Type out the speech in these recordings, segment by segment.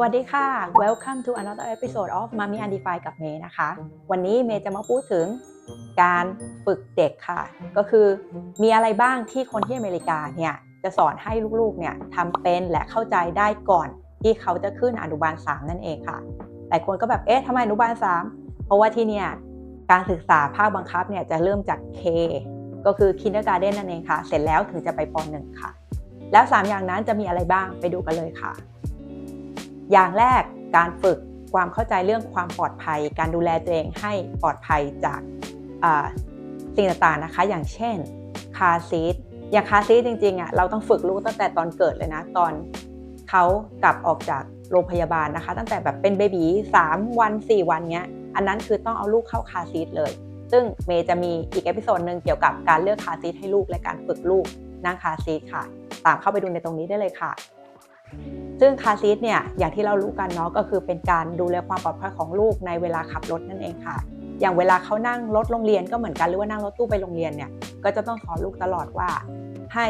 สวัสดีค่ะ Welcome to another episode of Mommy Undefined กับเมย์นะคะ วันนี้เมย์จะมาพูดถึงการฝึกเด็กค่ะ ก็คือมีอะไรบ้างที่คนที่อเมริกาเนี่ยจะสอนให้ลูกๆเนี่ยทำเป็นและเข้าใจได้ก่อนที่เขาจะขึ้นอนุบาล 3 นั่นเองค่ะหลายคนก็แบบเอ๊ะทำไมอนุบาล 3 เพราะว่าที่เนี่ยการศึกษาภาคบังคับเนี่ยจะเริ่มจาก K ก็คือ Kindergarten นั่นเองค่ะ เสร็จแล้วถึงจะไปป .1 ค่ะ แล้ว 3 อย่างนั้นจะมีอะไรบ้างไปดูกันเลยค่ะ อย่างแรกการฝึกความเข้าใจเรื่องความปลอดภัย การดูแลตัวเองให้ปลอดภัยจากสิ่งต่างๆนะคะ อย่างเช่นคาซีทอย่างคาซีทจริงๆอะเราต้องฝึกลูกตั้งแต่ตอนเกิดเลยนะ ตอนเขากลับออกจากโรงพยาบาลนะคะ ตั้งแต่แบบเป็นเบบี3วัน4วันเนี้ย อันนั้นคือต้องเอาลูกเข้าคาซีทเลย ซึ่งเมย์จะมีอีกเอพิโซดหนึ่งเกี่ยวกับการเลือกคาซีทให้ลูกและการฝึกลูกนั่งคาซีทค่ะ ตามเข้าไปดูในตรงนี้ได้เลยค่ะ ซึ่งคาซีทเนี่ยอย่างที่เรารู้กันเนาะก็คือเป็นการดูแลความปลอดภัยของลูกในเวลาขับรถนั่นเองค่ะ อย่างเวลาเขานั่งรถโรงเรียนก็เหมือนกันหรือว่านั่งรถตู้ไปโรงเรียนเนี่ยก็จะต้องสอนลูกตลอดว่า ให้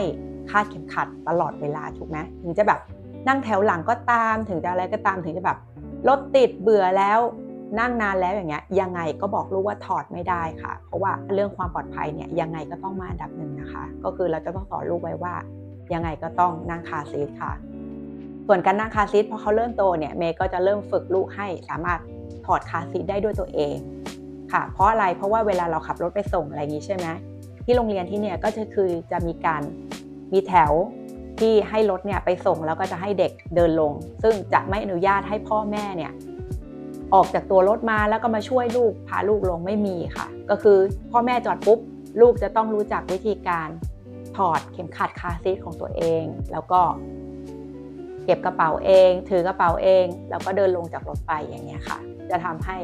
คาดเข็มขัดตลอดเวลาถูกไหมถึงจะแบบนั่งแถวหลังก็ตามถึงจะอะไรก็ตามถึงจะแบบรถติดเบื่อแล้วนั่งนานแล้วอย่างเงี้ยยังไงก็บอกลูกว่าถอดไม่ได้ค่ะ เพราะว่าเรื่องความปลอดภัยเนี่ยยังไงก็ต้องมาอันดับหนึ่งนะคะ ก็คือเราจะต้องสอนลูกไว้ว่า ยังไงก็ต้องนั่งคาซีทค่ะ ส่วนการนั่งคาซีทพอเขาเริ่มโตเนี่ยเมย์ก็จะเริ่มฝึกลูกให้สามารถถอดคาซีทได้ด้วยตัวเองค่ะ เพราะอะไรเพราะว่าเวลาเราขับรถไปส่งอะไรอย่างนี้ใช่ไหมที่โรงเรียนที่เนี่ยก็จะคือจะมีการมีแถวที่ให้รถเนี่ยไปส่งแล้วก็จะให้เด็กเดินลง ซึ่งจะไม่อนุญาตให้พ่อแม่เนี่ยออกจากตัวรถมาแล้วก็มาช่วยลูกพาลูกลงไม่มีค่ะ ก็คือพ่อแม่จอดปุ๊บ ลูกจะต้องรู้จักวิธีการถอดเข็มขัดคาซีทของตัวเอง แล้วก็ เก็บกระเป๋าเอง ถือกระเป๋าเอง แล้วก็เดินลงจากรถไปอย่างเงี้ยค่ะ จะทำให้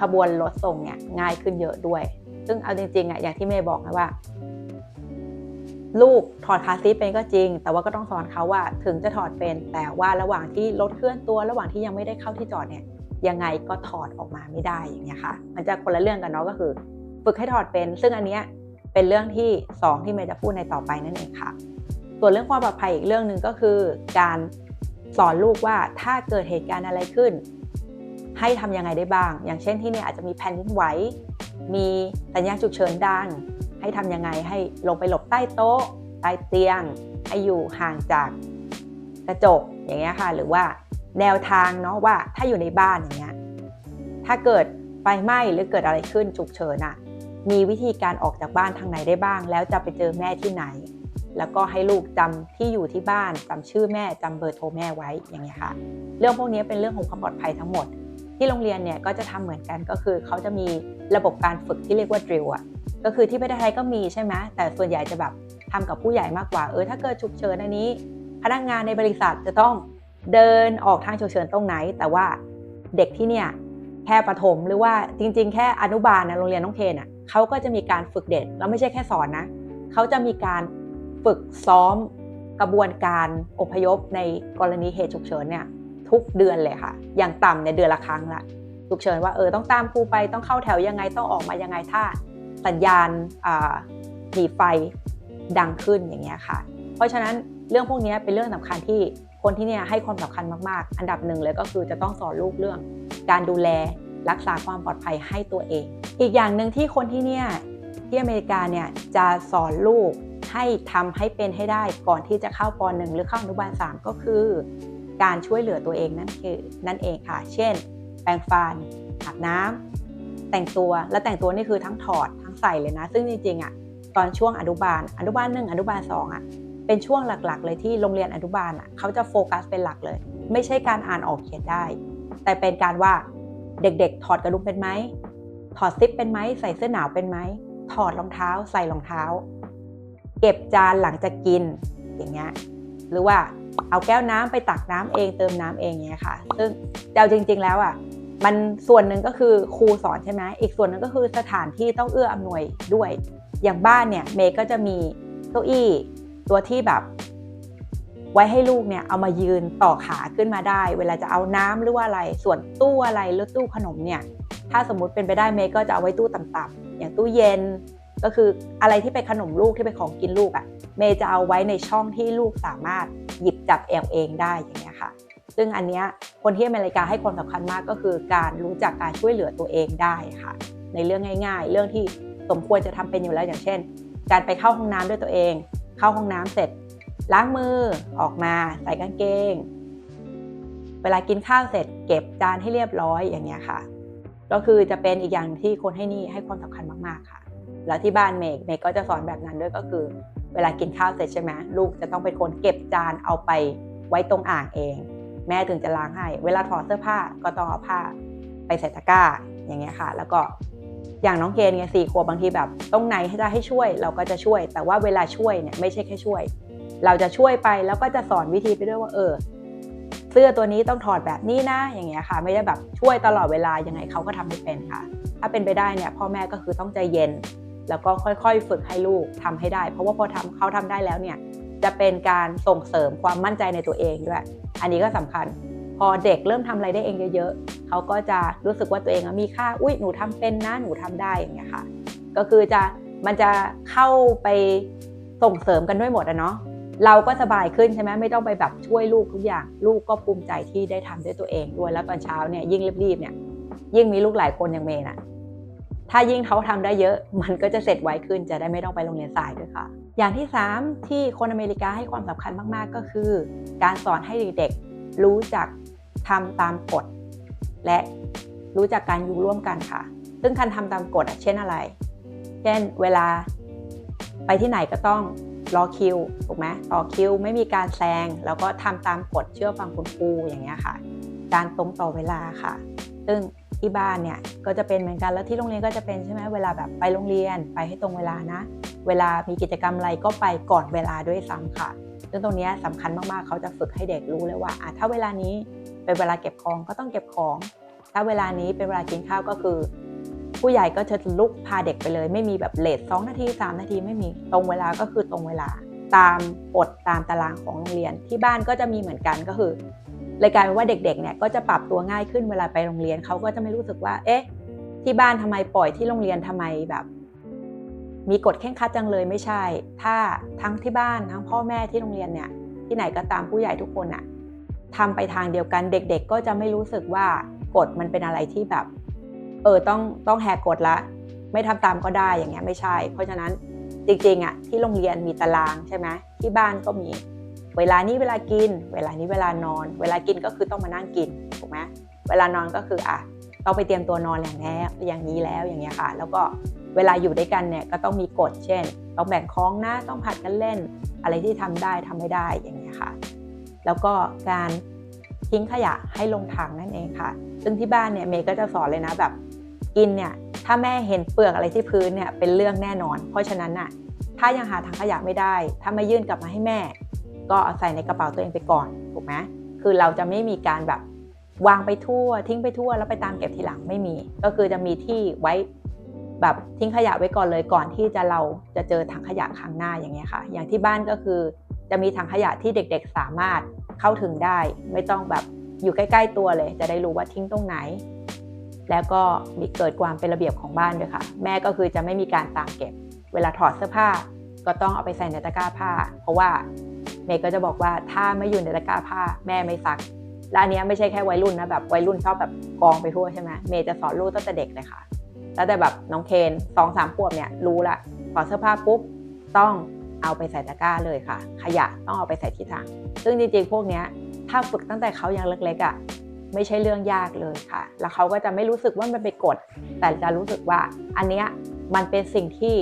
ขบวนรถส่งเนี่ยง่ายขึ้นเยอะด้วย ซึ่งเอาจริงๆอะอย่างที่เมย์บอกนะว่า ลูกถอดคาซีเป็นก็จริง แต่ว่าก็ต้องสอนเขาว่าถึงจะถอดเป็น แต่ว่าระหว่างที่รถเคลื่อนตัวระหว่างที่ยังไม่ได้เข้าที่จอดเนี่ยยังไงก็ถอดออกมาไม่ได้อย่างเงี้ยค่ะ มันจะคนละเรื่องกันเนาะก็คือ ฝึกให้ถอดเป็น ซึ่งอันเนี้ยเป็นเรื่องที่ 2 ที่เมย์จะพูดในต่อไปนั่นเองค่ะ ส่วนเรื่องความปลอดภัยอีกเรื่องหนึ่งก็คือ การ สอนลูกว่าถ้าเกิดเหตุการณ์อะไรขึ้น ให้ทำยังไงได้บ้าง อย่างเช่นที่นี่อาจจะมีแผ่นดินไหว มีสัญญาณฉุกเฉินดัง ให้ทำยังไงให้ลงไปหลบใต้โต๊ะ ใต้เตียง ให้อยู่ห่างจากกระจกอย่างเงี้ยค่ะ หรือว่าแนวทางเนาะว่าถ้าอยู่ในบ้านอย่างเงี้ย ถ้าเกิดไฟไหม้หรือเกิดอะไรขึ้นฉุกเฉินอะมีวิธีการออกจากบ้านทางไหนได้บ้าง แล้วจะไปเจอแม่ที่ไหน แล้วก็ให้ลูกจำที่อยู่ที่บ้านจำชื่อแม่จำเบอร์โทรแม่ไว้อย่างเงี้ยค่ะ เรื่องพวกนี้เป็นเรื่องของความปลอดภัยทั้งหมด ที่โรงเรียนเนี่ยก็จะทำเหมือนกันก็คือเขาจะมีระบบการฝึกที่เรียกว่า drill อะก็คือที่ประเทศไทยก็มีใช่ไหมแต่ส่วนใหญ่จะแบบทำกับผู้ใหญ่มากกว่าเออถ้าเกิดฉุกเฉินอันนี้ พนักงานในบริษัทจะต้องเดินออกทางฉุกเฉินตรงไหน แต่ว่าเด็กที่เนี่ยแค่ประถมหรือว่าจริง ๆ แค่อนุบาลนะโรงเรียนน้องเคนอะเขาก็จะมีการฝึกเด็กแล้วไม่ใช่แค่สอนนะเขาจะมีการ ฝึกซ้อมกระบวนการอพยพในกรณีเหตุฉุกเฉินเนี่ยทุกเดือนเลยค่ะ อย่างต่ำในเดือนละครั้งละฉุกเฉินว่าเออต้องตามครูไปต้องเข้าแถวยังไงต้องออกมายังไงถ้าสัญญาณหนีไฟดังขึ้นอย่างเงี้ยค่ะ เพราะฉะนั้นเรื่องพวกนี้เป็นเรื่องสำคัญที่คนที่เนี่ยให้ความสำคัญมากๆ อันดับหนึ่งเลยก็คือจะต้องสอนลูกเรื่อง การดูแลรักษาความปลอดภัยให้ตัวเอง อีกอย่างหนึ่งที่คนที่เนี่ยที่อเมริกาเนี่ยจะสอนลูก ให้ทำให้เป็นให้ได้ก่อนที่จะเข้าป .1 หรือเข้าอนุบาล 3 ก็คือ การช่วยเหลือตัวเองนั่นคือนั่นเองค่ะ เช่น แปรงฟันอาบน้ำแต่งตัวและแต่งตัวนี่คือทั้งถอดทั้งใส่เลยนะ ซึ่งจริงๆอะตอนช่วงอนุบาล อนุบาลหนึ่งอนุบาลสองอะเป็นช่วงหลักๆ เลยที่โรงเรียนอนุบาลอะเขาจะโฟกัสเป็นหลักเลย ไม่ใช่การอ่านออกเขียนได้ แต่เป็นการว่าเด็กๆ ถอดกระดุมเป็นไหมถอดซิปเป็นไหมใส่เสื้อหนาวเป็นไหมถอดรองเท้า ใส่รองเท้า เก็บจานหลังจากกินอย่างเงี้ยหรือว่าเอาแก้วน้ำไปตักน้ำเองเติมน้ำเองเงี้ยค่ะ ซึ่งเจ้าจริง ๆ แล้วอะมันส่วนหนึ่งก็คือครูสอนใช่ไหมอีกส่วนหนึ่งก็คือสถานที่ต้องเอื้ออำนวยด้วย อย่างบ้านเนี่ยเมย์ก็จะมีเก้าอี้ตัวที่แบบ ไว้ให้ลูกเนี่ยเอามายืนต่อขาขึ้นมาได้ เวลาจะเอาน้ำหรือว่าอะไร ส่วนตู้อะไรหรือตู้ขนมเนี่ย ถ้าสมมุติเป็นไปได้เมย์ก็จะเอาไว้ตู้ต่ำๆอย่างตู้เย็น ก็คืออะไรที่เป็นขนมลูกที่เป็นของกินลูกอะ่ะเมย์จะเอาไว้ในช่องที่ลูกสามารถหยิบจับแอลเองได้อย่างเงี้ยค่ะ ซึ่งอันเนี้ยคนที่อเมริกาให้ความสำคัญมากก็คือการรู้จักการช่วยเหลือตัวเองได้ค่ะ ในเรื่องง่าย ๆ เรื่องที่สมควรจะทำเป็นอยู่แล้วอย่างเช่น การไปเข้าห้องน้ำด้วยตัวเอง เข้าห้องน้ำเสร็จ ล้างมือออกมาใส่กางเกง เวลากินข้าวเสร็จ เก็บจานให้เรียบร้อยอย่างเงี้ยค่ะ ก็คือจะเป็นอีกอย่างที่คนให้นี่ให้ความสำคัญมากๆค่ะ แล้วที่บ้านเมกเมกก็จะสอนแบบนั้นด้วยก็คือ เวลากินข้าวเสร็จใช่ไหมลูกจะต้องเป็นคนเก็บจานเอาไปไว้ตรงอ่างเอง แม่ถึงจะล้างให้ เวลาถอดเสื้อผ้าก็ต้องเอาผ้าไปใส่ตะกร้าอย่างเงี้ยค่ะ แล้วก็อย่างน้องเกณฑ์เนี่ยสี่ขวบบางทีแบบตรงไหนให้จะให้ช่วยเราก็จะช่วย แต่ว่าเวลาช่วยเนี่ยไม่ใช่แค่ช่วย เราจะช่วยไปแล้วก็จะสอนวิธีไปด้วยว่าเออ เสื้อตัวนี้ต้องถอดแบบนี้นะ อย่างเงี้ยค่ะ ไม่ได้แบบช่วยตลอดเวลายังไงเขาก็ทำไม่เป็นค่ะ ถ้าเป็นไปได้เนี่ยพ่อแม่ก็คือต้องใจเย็น แล้วก็ค่อยๆ ฝึกให้ลูกทำให้ได้ เพราะว่าพอทำเขาทำได้แล้วเนี่ยจะเป็นการส่งเสริมความมั่นใจในตัวเองด้วย อันนี้ก็สำคัญ พอเด็กเริ่มทำอะไรได้เองเยอะๆเขาก็จะรู้สึกว่าตัวเองมีค่าอุ้ยหนูทำเป็นนะหนูทำได้อย่างเงี้ยค่ะ ก็คือจะมันจะเข้าไปส่งเสริมกันด้วยหมดอะเนาะ เราก็สบายขึ้นใช่ไหมไม่ต้องไปแบบช่วยลูกทุกอย่าง ลูกก็ภูมิใจที่ได้ทำด้วยตัวเองด้วยแล้วตอนเช้าเนี่ยยิ่งรีบๆเนี่ย ยิ่งมีลูกหลายคนอย่างเมย์น่ะถ้ายิ่งเขาทำได้เยอะ มันก็จะเสร็จไวขึ้นจะได้ไม่ต้องไปโรงเรียนสายด้วยค่ะ อย่างที่ 3 ที่คนอเมริกาให้ความสำคัญมากๆก็คือ การสอนให้เด็กๆรู้จักทำตามกฎ และรู้จักการอยู่ร่วมกันค่ะ ซึ่งการทำตามกฎเช่นอะไร เช่นเวลาไปที่ไหนก็ต้อง รอคิวถูกไหมต่อคิวไม่มีการแซงแล้วก็ทำตามกฎเชื่อฟังคุณครูอย่างเงี้ยค่ะ การตรงต่อเวลาค่ะ ซึ่งที่บ้านเนี่ยก็จะเป็นเหมือนกันแล้วที่โรงเรียนก็จะเป็นใช่ไหมเวลาแบบไปโรงเรียนไปให้ตรงเวลานะ เวลามีกิจกรรมอะไรก็ไปก่อนเวลาด้วยซ้ำค่ะซึ่งตรงนี้สำคัญมากๆเขาจะฝึกให้เด็กรู้เลยว่าอะถ้าเวลานี้เป็นเวลาเก็บของก็ต้องเก็บของ ถ้าเวลานี้เป็นเวลากินข้าวก็คือ ผู้ใหญ่ก็จะลุกพาเด็กไปเลย ไม่มีแบบเลทสองนาทีสามนาทีไม่มีตรงเวลาก็คือตรงเวลาตามกฎตามตารางของโรงเรียนที่บ้านก็จะมีเหมือนกันก็คือเลยกลายเป็นว่าเด็กๆเนี่ยก็จะปรับตัวง่ายขึ้นเวลาไปโรงเรียนเขาก็จะไม่รู้สึกว่า เอ๊ะ ที่บ้านทำไมปล่อยที่โรงเรียนทำไมแบบ มีกฎเข่งคัดจังเลยไม่ใช่ ถ้าทั้งที่บ้านทั้งพ่อแม่ที่โรงเรียนเนี่ย ที่ไหนก็ตามผู้ใหญ่ทุกคนอะทำไปทางเดียวกันเด็ก ๆ ก็จะไม่รู้สึกว่ากฎมันเป็นอะไรที่แบบ ออต้องต้องแหกกฎละ ไม่ทำตามก็ได้อย่างเงี้ยไม่ใช่ เพราะฉะนั้นจริงๆอะที่โรงเรียนมีตารางใช่ไหมที่บ้านก็มี เวลานี้เวลากิน เวลานี้เวลานอน เวลากินก็คือต้องมานั่งกินถูกไหมเวลานอนก็คืออะต้องไปเตรียมตัวนอนอย่างแน่อย่างนี้แล้วอย่างเงี้ยค่ะ แล้วก็เวลาอยู่ด้วยกันเนี่ยก็ต้องมีกฎเช่น ต้องแบ่งคล้องนะต้องผัดกันเล่น อะไรที่ทำได้ทำไม่ได้อย่างเงี้ยค่ะ แล้วก็การทิ้งขยะให้ลงถังนั่นเองค่ะ ซึ่งที่บ้านเนี่ยเมย์ก็จะสอนเลยนะแบบ กินเนี่ยถ้าแม่เห็นเปลือกอะไรที่พื้นเนี่ยเป็นเรื่องแน่นอน เพราะฉะนั้นน่ะถ้ายังหาถังขยะไม่ได้ ถ้าไม่ยื่นกลับมาให้แม่ ก็เอาใส่ในกระเป๋าตัวเองไปก่อนถูกไหมคือเราจะไม่มีการแบบวางไปทั่ว ทิ้งไปทั่วแล้วไปตามเก็บทีหลังไม่มี ก็คือจะมีที่ไว้แบบทิ้งขยะไว้ก่อนเลยก่อนที่จะเราจะเจอถังขยะครั้งหน้าอย่างเงี้ยค่ะ อย่างที่บ้านก็คือจะมีถังขยะที่เด็กๆสามารถเข้าถึงได้ ไม่ต้องแบบอยู่ใกล้ ๆ ตัวเลย จะได้รู้ว่าทิ้งตรงไหน แล้วก็มีเกิดความเป็นระเบียบของบ้านด้วยค่ะ แม่ก็คือจะไม่มีการตามเก็บ เวลาถอดเสื้อผ้า ก็ต้องเอาไปใส่ในตะกร้าผ้า เพราะว่าเมย์ก็จะบอกว่าถ้าไม่อยู่ในตะกร้าผ้า แม่ไม่ซักและอันนี้ไม่ใช่แค่วัยรุ่นนะแบบวัยรุ่นชอบแบบกองไปทั่วใช่ไหมเมย์จะสอนลูกตั้งแต่เด็กเลยค่ะตั้งแต่แบบน้องเคนสองสามขวบเนี่ยรู้ละถอดเสื้อผ้าปุ๊บต้องเอาไปใส่ตะกร้าเลยค่ะ ขยะต้องเอาไปใส่ที่ถังซึ่งจริงๆพวกเนี้ยถ้าฝึกตั้งแต่เขายังเล็กๆอะ ไม่ใช่เรื่องยากเลยค่ะ แล้วเขาก็จะไม่รู้สึกว่ามันเป็นกฎ แต่จะรู้สึกว่าอันเนี้ยมันเป็นสิ่งที่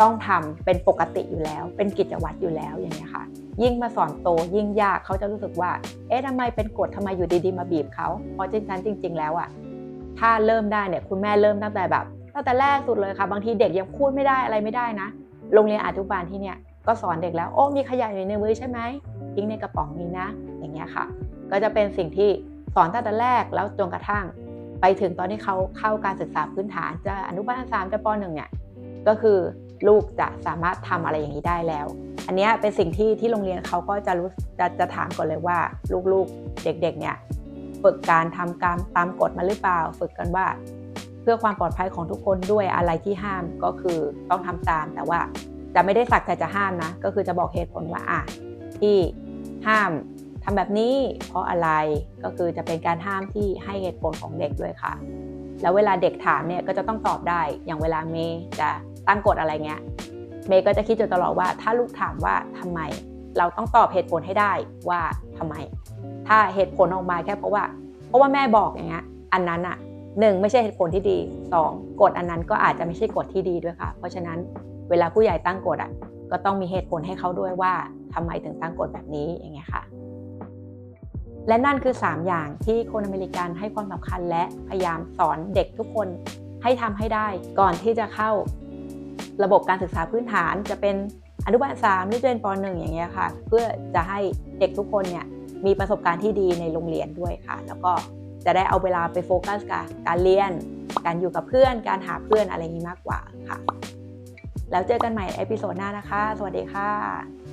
ต้องทำเป็นปกติอยู่แล้ว เป็นกิจวัตรอยู่แล้วอย่างนี้ค่ะ ยิ่งมาสอนโตยิ่งยากเขาจะรู้สึกว่า เอ๊ะทำไมเป็นกฎทำไมอยู่ดีๆมาบีบเขาเพราะจริงๆจริง ๆ แล้วอะถ้าเริ่มได้เนี่ยคุณแม่เริ่มตั้งแต่แบบตั้งแต่แรกสุดเลยค่ะ บางทีเด็กยังพูดไม่ได้อะไรไม่ได้นะ โรงเรียนอนุบาลที่เนี่ยก็สอนเด็กแล้วโอ้มีขยะอยู่ในมือใช่ไหมทิ้งในกระป๋องนี้นะ อย่างเงี้ยค่ะ ก็จะเป็นสิ่งที่ สอนตั้งแต่แรกแล้วจนกระทั่ง ไปถึงตอนที่เขาเข้าการศึกษาพื้นฐานจะอนุบาลสามจะปหนึ่งเนี่ยก็คือลูกจะสามารถทำอะไรอย่างนี้ได้แล้ว อันนี้เป็นสิ่งที่ที่โรงเรียนเขาก็จะรู้จะจะถามก่อนเลยว่าลูกๆเด็กๆเนี่ยฝึกการทำการตามกฎมาหรือเปล่า ฝึกกันว่า เพื่อความปลอดภัยของทุกคนด้วยอะไรที่ห้ามก็คือต้องทำตาม แต่ว่าจะไม่ได้สักแต่จะห้ามนะ ก็คือจะบอกเหตุผลว่าอะที่ห้าม ทำแบบนี้เพราะอะไรก็คือจะเป็นการห้ามที่ให้เหตุผลของเด็กด้วยค่ะ แล้วเวลาเด็กถามเนี่ยก็จะต้องตอบได้อย่างเวลาเมย์จะตั้งกฎอะไรเงี้ยเมย์ก็จะคิดอยู่ตลอดว่าถ้าลูกถามว่าทำไม เราต้องตอบเหตุผลให้ได้ว่าทำไม ถ้าเหตุผลออกมาแค่เพราะว่า เพราะว่าแม่บอกอย่างเงี้ยอันนั้นอะหนึ่งไม่ใช่เหตุผลที่ดีสองกฎอันนั้นก็อาจจะไม่ใช่กฎที่ดีด้วยค่ะ เพราะฉะนั้นเวลาผู้ใหญ่ตั้งกฎอะก็ต้องมีเหตุผลให้เขาด้วยว่าทำไมถึงตั้งกฎแบบนี้อย่างเงี้ยค่ะ และนั่นคือ 3 อย่างที่คนอเมริกันให้ความสำคัญและพยายามสอนเด็กทุกคนให้ทำให้ได้ก่อนที่จะเข้าระบบการศึกษาพื้นฐานจะเป็นอนุบาล3หรือจะเป็นป .1 อย่างเงี้ยค่ะ เพื่อจะให้เด็กทุกคนเนี่ยมีประสบการณ์ที่ดีในโรงเรียนด้วยค่ะ แล้วก็จะได้เอาเวลาไปโฟกัสกับการเรียน การอยู่กับเพื่อน การหาเพื่อนอะไรอย่างนี้มากกว่าค่ะ แล้วเจอกันใหม่ในเอพิโซดหน้านะคะ สวัสดีค่ะ